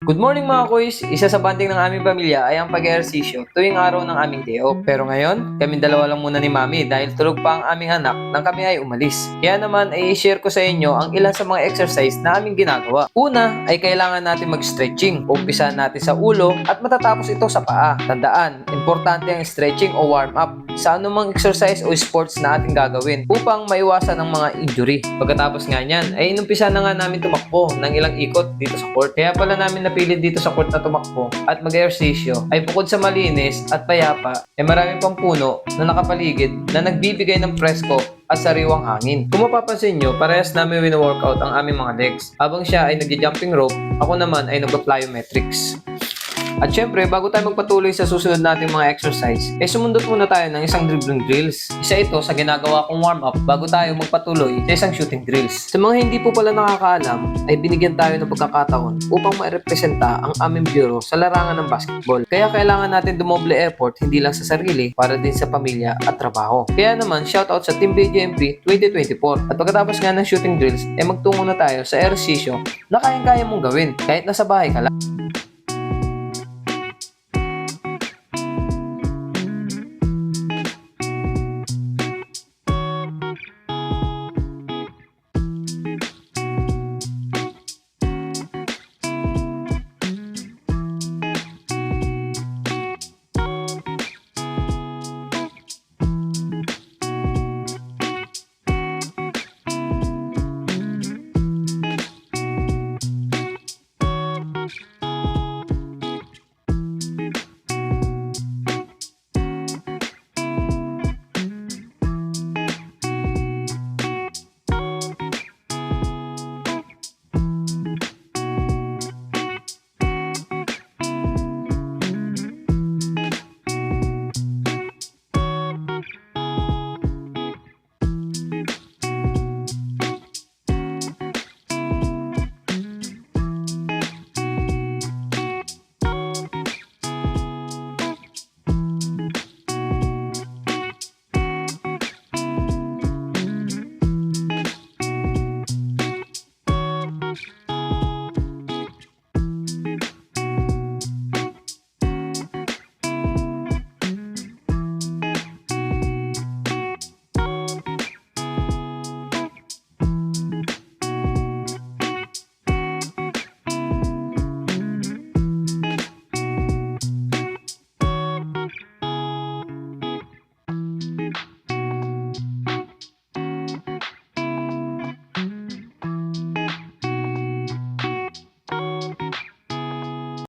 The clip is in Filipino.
Good morning mga kuys! Isa sa banding ng aming pamilya ay ang pag-ehersisyo tuwing araw ng aming day off. Pero ngayon, kami dalawa lang muna ni Mami dahil tulog pa ang aming anak nang kami ay umalis. Kaya naman ay i-share ko sa inyo ang ilan sa mga exercise na aming ginagawa. Una ay kailangan natin mag-stretching. Umpisa natin sa ulo at matatapos ito sa paa. Tandaan, importante ang stretching o warm-up sa anumang exercise o sports na ating gagawin upang maiwasan ang mga injury. Pagkatapos nga niyan, ay inumpisa na nga namin tumakbo ng ilang ikot dito sa court. Kaya pala namin napili dito sa court na tumakbo at mag-ehersisyo ay bukod sa malinis at payapa, ay marami pang puno na nakapaligid na nagbibigay ng presko at sariwang hangin. Kung mapapansin nyo, parehas namin wino-workout ang aming mga legs. Habang siya ay nagja-jumping rope, ako naman ay nagpa-plyometrics. At syempre, bago tayo magpatuloy sa susunod nating mga exercise, eh sumundot muna tayo ng isang dribbling drills. Isa ito sa ginagawa kong warm-up bago tayo magpatuloy sa isang shooting drills. Sa mga hindi po pala nakakaalam, ay binigyan tayo ng pagkakataon upang ma-representa ang aming bureau sa larangan ng basketball. Kaya kailangan natin dumoble effort hindi lang sa sarili, para din sa pamilya at trabaho. Kaya naman, shoutout sa Team BJMP 2024. At pagkatapos nga ng shooting drills, eh magtungo na tayo sa ehersisyo na kayang-kaya mong gawin kahit nasa bahay ka lang.